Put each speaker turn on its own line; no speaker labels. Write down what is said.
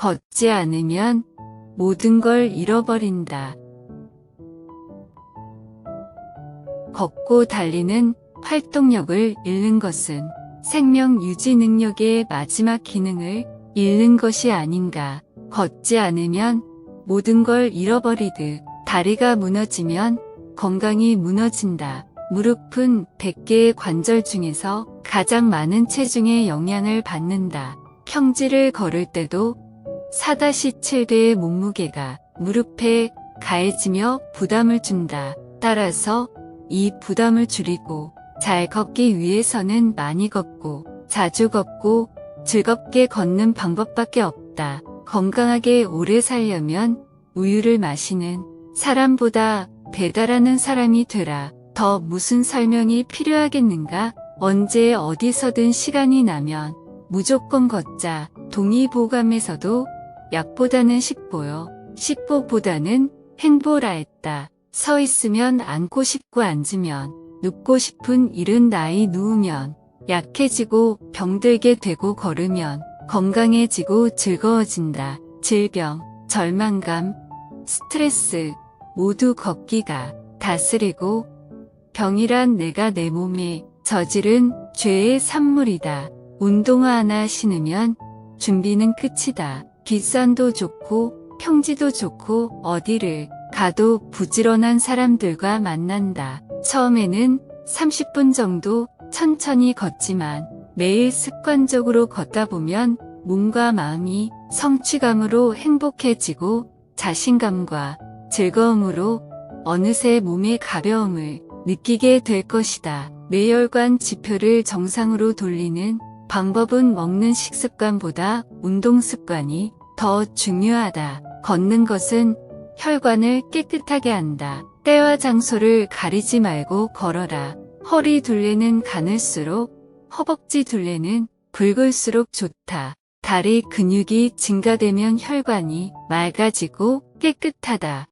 걷지 않으면 모든 걸 잃어버린다. 걷고 달리는 활동력을 잃는 것은 생명 유지 능력의 마지막 기능을 잃는 것이 아닌가. 걷지 않으면 모든 걸 잃어버리듯 다리가 무너지면 건강이 무너진다. 무릎은 100개의 관절 중에서 가장 많은 체중의 영향을 받는다. 평지를 걸을 때도 4-7대의 몸무게가 무릎에 가해지며 부담을 준다. 따라서 이 부담을 줄이고 잘 걷기 위해서는 많이 걷고 자주 걷고 즐겁게 걷는 방법밖에 없다. 건강하게 오래 살려면 우유를 마시는 사람보다 배달하는 사람이 되라. 더 무슨 설명이 필요하겠는가? 언제 어디서든 시간이 나면 무조건 걷자. 동의보감에서도 약보다는 식보요. 식보보다는 행보라 했다. 서 있으면 앉고 싶고 앉으면 눕고 싶은 이른 나이 누우면 약해지고 병들게 되고 걸으면 건강해지고 즐거워진다. 질병, 절망감, 스트레스 모두 걷기가 다스리고 병이란 내가 내 몸에 저지른 죄의 산물이다. 운동화 하나 신으면 준비는 끝이다. 뒷산도 좋고 평지도 좋고 어디를 가도 부지런한 사람들과 만난다. 처음에는 30분 정도 천천히 걷지만 매일 습관적으로 걷다 보면 몸과 마음이 성취감으로 행복해지고 자신감과 즐거움으로 어느새 몸의 가벼움을 느끼게 될 것이다. 뇌혈관 지표를 정상으로 돌리는 방법은 먹는 식습관보다 운동 습관이 더 중요하다. 걷는 것은 혈관을 깨끗하게 한다. 때와 장소를 가리지 말고 걸어라. 허리 둘레는 가늘수록 허벅지 둘레는 붉을수록 좋다. 다리 근육이 증가되면 혈관이 맑아지고 깨끗하다.